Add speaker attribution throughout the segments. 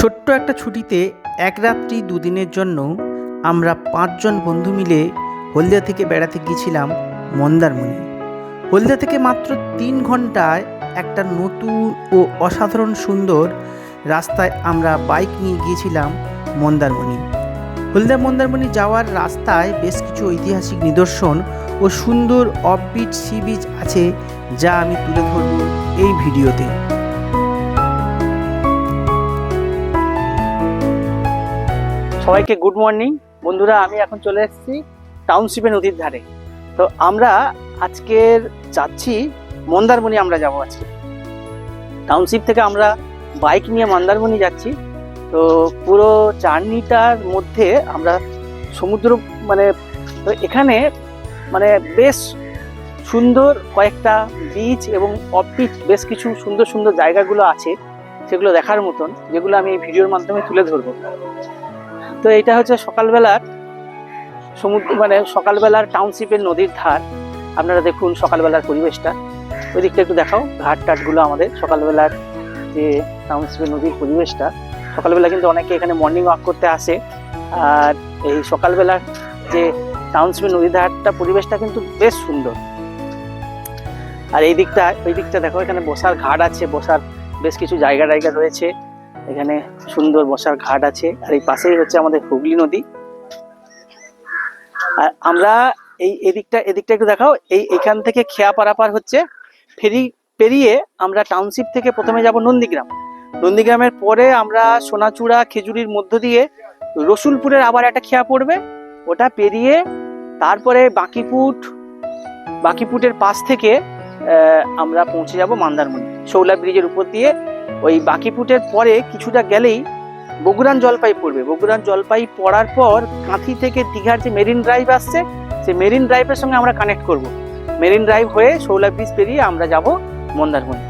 Speaker 1: ছোট্ট একটা ছুটিতে এক রাত্রি দুদিনের জন্য আমরা পাঁচজন বন্ধু মিলে হলদিয়া থেকে বেড়াতে গিয়েছিলাম মন্দারমণি। হলদিয়া থেকে মাত্র তিন ঘন্টায় একটা নতুন ও অসাধারণ সুন্দর রাস্তায় আমরা বাইক নিয়ে গিয়েছিলাম মন্দারমণি। হলদিয়া মন্দারমণি যাওয়ার রাস্তায় বেশ কিছু ঐতিহাসিক নিদর্শন ও সুন্দর অফবিট সি বিচ আছে যা আমি তুলে ধরব এই ভিডিওতে। সবাইকে গুড মর্নিং বন্ধুরা, আমি এখন চলে এসেছি টাউনশিপে নদীর ধারে। তো আমরা আজকের যাচ্ছি মন্দারমণি, আমরা যাব আজকে। টাউনশিপ থেকে আমরা বাইক নিয়ে মন্দারমণি যাচ্ছি। তো পুরো জার্নিটার মধ্যে আমরা সমুদ্র মানে এখানে মানে বেশ সুন্দর কয়েকটা বিচ এবং অফ বিচ বেশ কিছু সুন্দর সুন্দর জায়গাগুলো আছে, সেগুলো দেখার মতন, যেগুলো আমি এই ভিডিওর মাধ্যমে তুলে ধরবো। তো এটা হচ্ছে সকালবেলার সমুদ্র মানে সকালবেলার টাউনশিপের নদীর ধার। আপনারা দেখুন সকালবেলার পরিবেশটা। ওই দিকটা একটু দেখাও। ঘাট টাটগুলো আমাদের সকালবেলার যে টাউনশিপের নদীর পরিবেশটা। সকালবেলা কিন্তু অনেকে এখানে মর্নিং ওয়াক করতে আসে। আর এই সকালবেলার যে টাউনশিপের নদীর ধারটা, পরিবেশটা কিন্তু বেশ সুন্দর। আর এই দিকটা ওই দিকটা দেখো, এখানে বসার ঘাট আছে, বসার বেশ কিছু জায়গা টায়গা রয়েছে। এখানে সুন্দর বসার ঘাট আছে, আর এই পাশেই হচ্ছে আমাদের হুগলি নদী। আর আমরা এই এদিকটা এদিকটা একটু দেখাও, এই এখান থেকে খেয়া পারাপার হচ্ছে ফেরি, পেরিয়ে আমরা টাউনশিপ থেকে প্রথমে যাব নন্দীগ্রাম। নন্দীগ্রামের পরে আমরা সোনাচূড়া, খেজুরির মধ্য দিয়ে রসুলপুরের আবার একটা খেয়া পড়বে, ওটা পেরিয়ে তারপরে বাঁকিপুট, বাঁকিপুটের পাশ থেকে আমরা পৌঁছে যাব মন্দারমণি। শৌলা ব্রিজের উপর দিয়ে ওই বাকিপুটের পরে কিছুটা গেলেই বগুড়ান জলপাই পড়বে। বগুড়ান জলপাই পড়ার পর কাঁথি থেকে দীঘার যে মেরিন ড্রাইভ আসছে সেই মেরিন ড্রাইভের সঙ্গে আমরা কানেক্ট করব। মেরিন ড্রাইভ হয়ে শৌলা ব্রিজ পেরিয়ে আমরা যাব মন্দারমণি।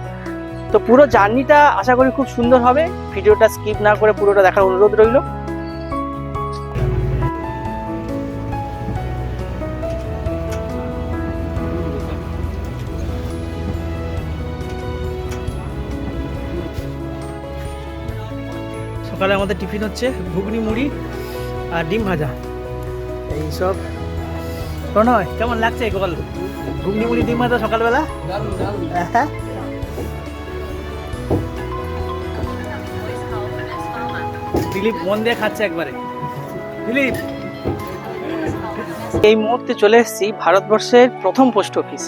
Speaker 1: তো পুরো জার্নিটা আশা করি খুব সুন্দর হবে। ভিডিওটা স্কিপ না করে পুরোটা দেখার অনুরোধ রইল। সকালে আমাদের টিফিন হচ্ছে ঘুগনি, মুড়ি আর ডিম ভাজা। এইসব প্রণয়, কেমন লাগছে গোপাল ঘুগনি, মুড়ি, ডিম ভাজা সকালবেলা? হ্যাঁ। দিলীপ মন দিয়ে খাচ্ছে একবারে। দিলীপ। এই মুহূর্তে চলে এসেছি ভারতবর্ষের প্রথম পোস্ট অফিস।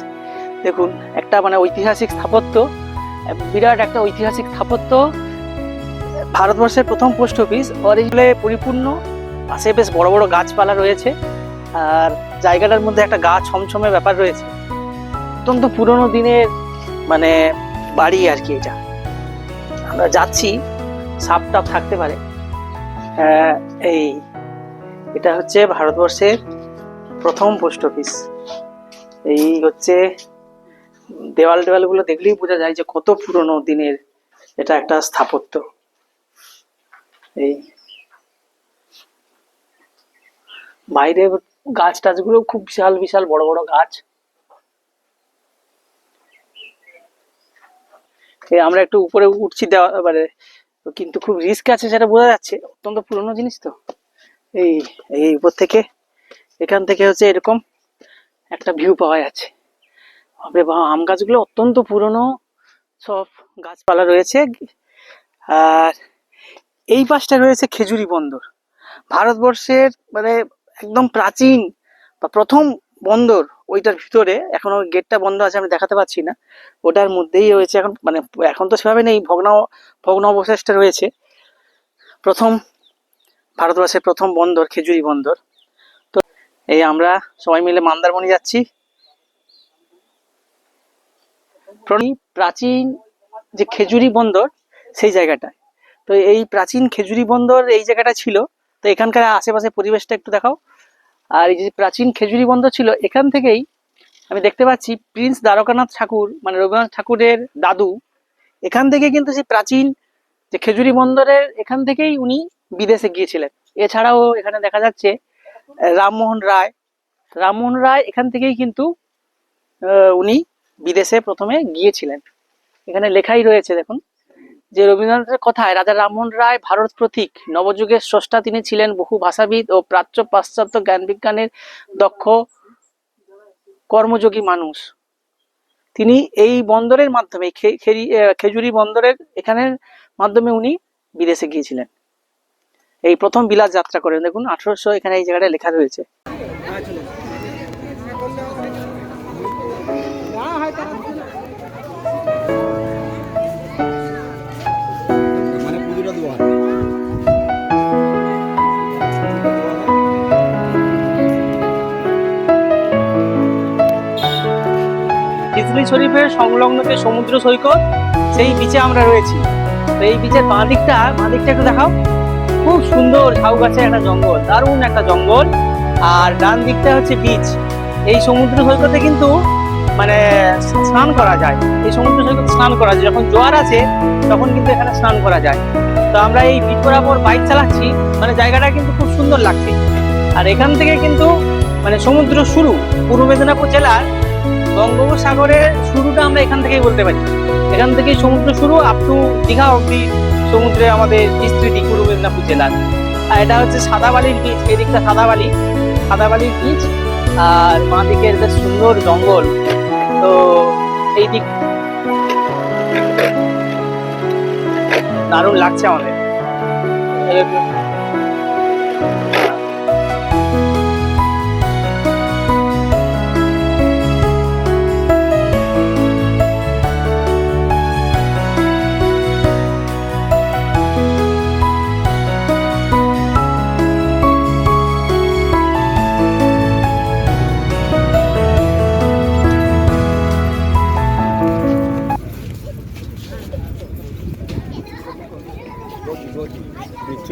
Speaker 1: দেখুন, একটা মানে ঐতিহাসিক স্থাপত্য, বিরাট একটা ঐতিহাসিক স্থাপত্য। ভারতবর্ষের প্রথম পোস্ট অফিস অরিজিনালে পরিপূর্ণ, পাশে বেশ বড় বড় গাছপালা রয়েছে, আর জায়গাটার মধ্যে একটা গা ছমছমে ব্যাপার রয়েছে। অত্যন্ত পুরনো দিনের মানে বাড়ি আর কি এটা। আমরা যাচ্ছি সাপ টাপ থাকতে পারে। এই, এটা হচ্ছে ভারতবর্ষের প্রথম পোস্ট অফিস। এই হচ্ছে দেওয়াল দেওয়ালগুলো দেখলেই বোঝা যায় যে কত পুরনো দিনের এটা একটা স্থাপত্য। এই বাইরে গাছ টাছগুলো খুব বিশাল বিশাল বড় বড় গাছ। আমরা একটু উপরে উঠছি দেওয়া, এবারে, কিন্তু খুব রিস্ক আছে সেটা বোঝা যাচ্ছে। অত্যন্ত পুরনো জিনিস তো। এই এই উপর থেকে, এখান থেকে হচ্ছে এরকম একটা ভিউ পাওয়া যাচ্ছে। আম গাছগুলো অত্যন্ত পুরনো। সব গাছপালা রয়েছে। আর এই পাশটা রয়েছে খেজুরি বন্দর। ভারতবর্ষের মানে একদম প্রাচীন বা প্রথম বন্দর ওইটার ভিতরে, এখনও গেটটা বন্ধ আছে আমি দেখাতে পাচ্ছি না, ওটার মধ্যেই রয়েছে এখন মানে এখন তো সেভাবে নেই, ভগ্ন ভগ্ন অবশেষটা রয়েছে। প্রথম, ভারতবর্ষের প্রথম বন্দর, খেজুরি বন্দর। তো এই আমরা সবাই মিলে মন্দারমণি যাচ্ছি। প্রাচীন যে খেজুরি বন্দর, সেই জায়গাটায়। তো এই প্রাচীন খেজুরি বন্দর এই জায়গাটা ছিল। তো এখানকার আশেপাশে পরিবেশটা একটু দেখাও। আর এই যে প্রাচীন খেজুরি বন্দর ছিল, এখান থেকেই আমি দেখতে পাচ্ছি প্রিন্স দ্বারকানাথ ঠাকুর মানে রবীন্দ্রনাথ ঠাকুরের দাদু, এখান থেকে কিন্তু সেই প্রাচীন যে খেজুরি বন্দরের এখান থেকেই উনি বিদেশে গিয়েছিলেন। এছাড়াও এখানে দেখা যাচ্ছে রামমোহন রায়। রামমোহন রায় এখান থেকেই কিন্তু উনি বিদেশে প্রথমে গিয়েছিলেন। এখানে লেখাই রয়েছে, দেখুন। যে রবীন্দ্রনাথের কথায়, রাজা রামমোহন রায় ভারত প্রতীক। নবযুগের স্রষ্টা তিনি ছিলেন বহু ভাষাবিদ ও প্রাচ্য পাশ্চাত্য জ্ঞান বিজ্ঞানের দক্ষ কর্মযোগী মানুষ। তিনি এই বন্দরের মাধ্যমে খেজুরি বন্দরের এখানের মাধ্যমে উনি বিদেশে গিয়েছিলেন। এই প্রথম বিলাস যাত্রা করেন। দেখুন, আঠারোশো এখানে এই জায়গাটা লেখা রয়েছে। হিজলি শরীফের সংলগ্ন যে সমুদ্র সৈকত, সেই বিচে আমরা রয়েছি। তো এই বিচের বাঁ দিকটা বাঁ দিকটা একটু দেখাও। খুব সুন্দর ঝাউ গাছের একটা জঙ্গল, দারুণ একটা জঙ্গল। আর ডান দিকটা হচ্ছে বিচ এই সমুদ্র সৈকতে কিন্তু মানে স্নান করা যায়। এই সমুদ্র সৈকতে স্নান করা যায়। যখন জোয়ার আছে, তখন কিন্তু এখানে স্নান করা যায়। তো আমরা এই বিচ বরাবর বাইক চালাচ্ছি। মানে জায়গাটা কিন্তু খুব সুন্দর লাগছে। আর এখান থেকে কিন্তু মানে সমুদ্র শুরু। পূর্ব মেদিনীপুর জেলার বঙ্গোপসাগরের শুরুটা আমরা এখান থেকেই বলতে পারি। এখান থেকেই সমুদ্র শুরু আপ টু দীঘা অব্দি সমুদ্রে আমাদের বিস্তৃতি পূর্ব মেদিনীপুর জেলার। আর এটা হচ্ছে সাদাবালির বীচ এদিকটা সাদাবালি। সাদাবালির বীচ আর বাঁ দিকের বেশ সুন্দর জঙ্গল। তো এই দিক দারুণ লাগছে আমাদের।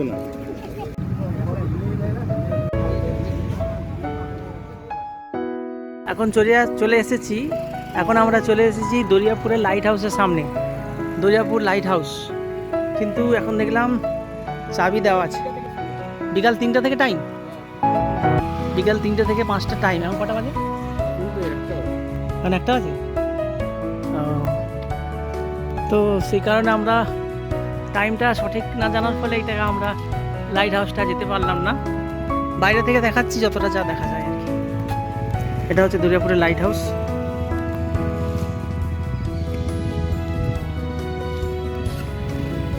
Speaker 2: না
Speaker 1: এখন চলে চলে এসেছি। এখন আমরা চলে এসেছি দরিয়াপুরের লাইট হাউসের সামনে। দরিয়াপুর লাইট হাউস কিন্তু এখন দেখলাম চাবি দেওয়া আছে। বিকাল তিনটা থেকে টাইম বিকাল তিনটে থেকে পাঁচটা টাইম এখন কটা বাজে? এখন একটা ও। তো সেই কারণে আমরা টাইমটা সঠিক না জানার ফলে এটা আমরা লাইট হাউসটা যেতে পারলাম না। বাইরে থেকে দেখাচ্ছি যতটা যা দেখা যায় আর কি। এটা হচ্ছে দুর্গাপুরের লাইট হাউস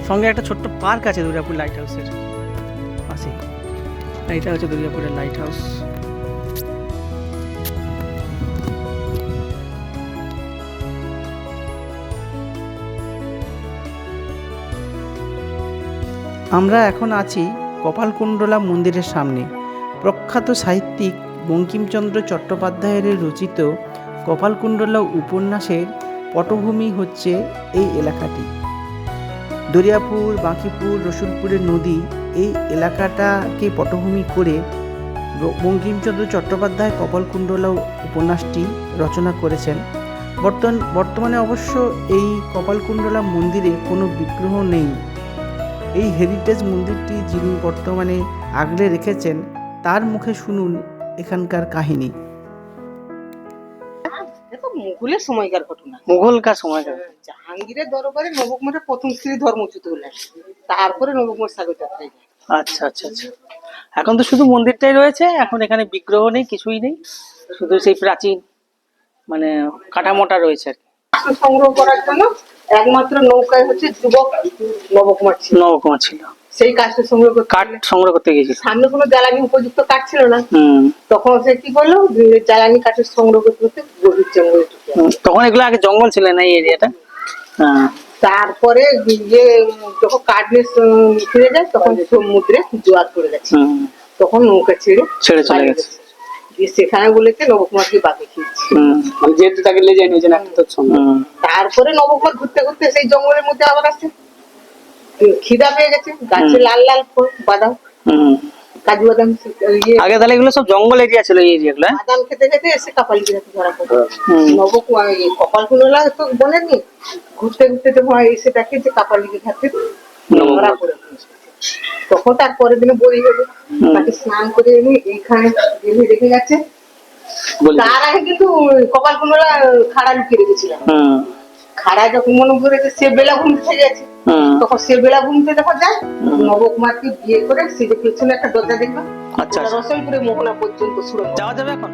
Speaker 1: সঙ্গে একটা ছোট্ট পার্ক আছে দুর্গাপুর লাইট হাউসের পাশে এটা হচ্ছে দুর্গাপুরের লাইট হাউস আমরা এখন আছি কপালকুণ্ডলা মন্দিরের সামনে। প্রখ্যাত সাহিত্যিক বঙ্কিমচন্দ্র চট্টোপাধ্যায়ের রচিত কপালকুণ্ডলা উপন্যাসের পটভূমি হচ্ছে এই এলাকাটি। দরিয়াপুর, বাঁকিপুর, রসুলপুরের নদী এই এলাকাটাকে পটভূমি করে বঙ্কিমচন্দ্র চট্টোপাধ্যায় কপালকুণ্ডলা উপন্যাসটি রচনা করেছেন। বর্তমান বর্তমানে অবশ্য এই কপালকুণ্ডলা মন্দিরে কোনো বিগ্রহ নেই। এই হেরিটেজ মন্দিরটি যিনি বর্তমানে আগলে রেখেছেন তার মুখে শুনুন এখানকার কাহিনী।
Speaker 3: মুঘলের সময়কার ঘটনা।
Speaker 1: মুঘলকার সময়কার।
Speaker 3: জাহাঙ্গীরের দরবারে নবকুমারের প্রথম স্ত্রী ধর্মচ্যুত হলেন। তারপরে নবকুমার সাগর যাত্রায়
Speaker 1: আচ্ছা আচ্ছা আচ্ছা। এখন তো শুধু মন্দিরটাই রয়েছে এখন এখানে বিগ্রহ নেই কিছুই নেই। শুধু সেই প্রাচীন মানে কাঠামোটা রয়েছে আর কি।
Speaker 3: সংগ্রহ করার জন্য একমাত্র নৌকায় হচ্ছে যুবক নবকুমার ছিল।
Speaker 1: নবকুমার ছিল।
Speaker 3: সেই কাষ্ঠ সংগ্রহ করতে
Speaker 1: কাঠ সংগ্রহ করতে গিয়েছিল।
Speaker 3: সামনে কোনো জ্বালানি উপযুক্ত কাঠ ছিল না। তখন সে কি করল? জ্বালানি কাঠের সংগ্রহ করতে করতে গভীর জঙ্গলে
Speaker 1: তখন এগুলো আগে জঙ্গল ছিল না এই এরিয়াটা। হ্যাঁ।
Speaker 3: তারপরে যে যখন কাঠ নিয়ে ফিরে যায় তখন সমুদ্রে জোয়ার করে গেছে। তখন নৌকা ছেড়ে
Speaker 1: ছেড়ে চলে গেছে।
Speaker 3: দিয়ে সেখানে বলেছে নবকুমারকে বাকি খেয়েছে।
Speaker 4: মানে যেহেতু তাকে লে যায়নি ওই জন্য একটা তোর সঙ্গে
Speaker 3: তারপরে নবকুমার ঘুরতে ঘুরতে সেই জঙ্গলের মধ্যে আবার আসছে খিদা পেয়ে গেছে গাছে লাল লাল ফল, বাদাম।
Speaker 1: হুম।
Speaker 3: কাজু বাদাম ইয়ে।
Speaker 1: আগে তাহলে এগুলো সব জঙ্গল এরিয়া ছিল এই এরিয়াগুলো? হ্যাঁ?
Speaker 3: বাদাম খেতে খেতে এসে কপাল গিরাতে ধরা পড়ে। নবকুমার কপাল কুনোলা তো বলেননি? ঘুরতে ঘুরতে তো এসে দেখে যে কপাল ঘাটতে ধরা পড়ে। তখন তার পরের দিনে বই
Speaker 1: হুম।
Speaker 3: তাকে স্নান করে এনে এইখানে বেঁধে রেখে গেছে। তার আগে কিন্তু কপাল কুনোলা খাড়া লুকিয়ে রেখেছিলাম। খাড়া যখন মনে করে যে সে বেলা ঘুমতে গেছে।
Speaker 1: হুম।
Speaker 3: তখন সে বেলা ঘুমতে যখন যায় নবকুমারকে বিয়ে করে সে যে পেছনে একটা দরজা দেখবে
Speaker 1: আচ্ছা
Speaker 3: ওটা রসলপুরে মোহনা পর্যন্ত
Speaker 1: যাওয়া যাবে এখন?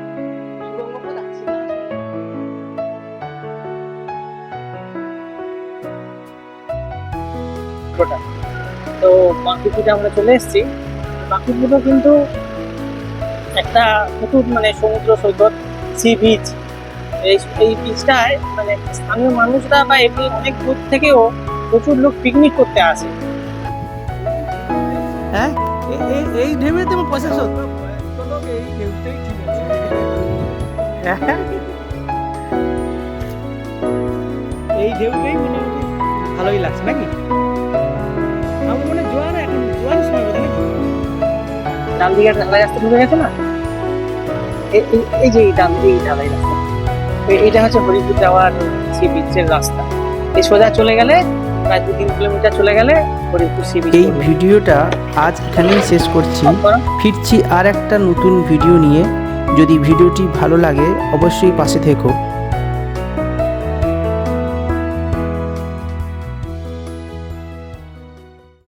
Speaker 3: সুরঙ্গ তো
Speaker 1: বাঁকুড়িতে আমরা চলে এসেছি। বাঁকুড়িতেও কিন্তু একটা নতুন মানে সমুদ্র সৈকত সি বিচ এই এই বিচটায় মানে স্থানীয় মানুষরা বা এমনি অনেক দূর থেকেও প্রচুর লোক পিকনিক করতে আসে। হ্যাঁ? এই এই ভালোই লাগছে নাকি? ডান দিকে একটা ঢালাই রাস্তা ঢুকে গেছে না? এই- এই যে ডান এই ঢালাই রাস্তা। এটা হচ্ছে হরিপুর যাওয়ার সি বিচের রাস্তা। এই সোজা চলে গেলে প্রায় দু তিন কিলোমিটার চলে গেলে হরিপুর সি বিচ
Speaker 5: এই ভিডিওটা আজ এখানেই শেষ করছি। ফিরছি আর একটা নতুন ভিডিও নিয়ে। যদি ভিডিওটি ভালো লাগে অবশ্যই পাশে থেকো।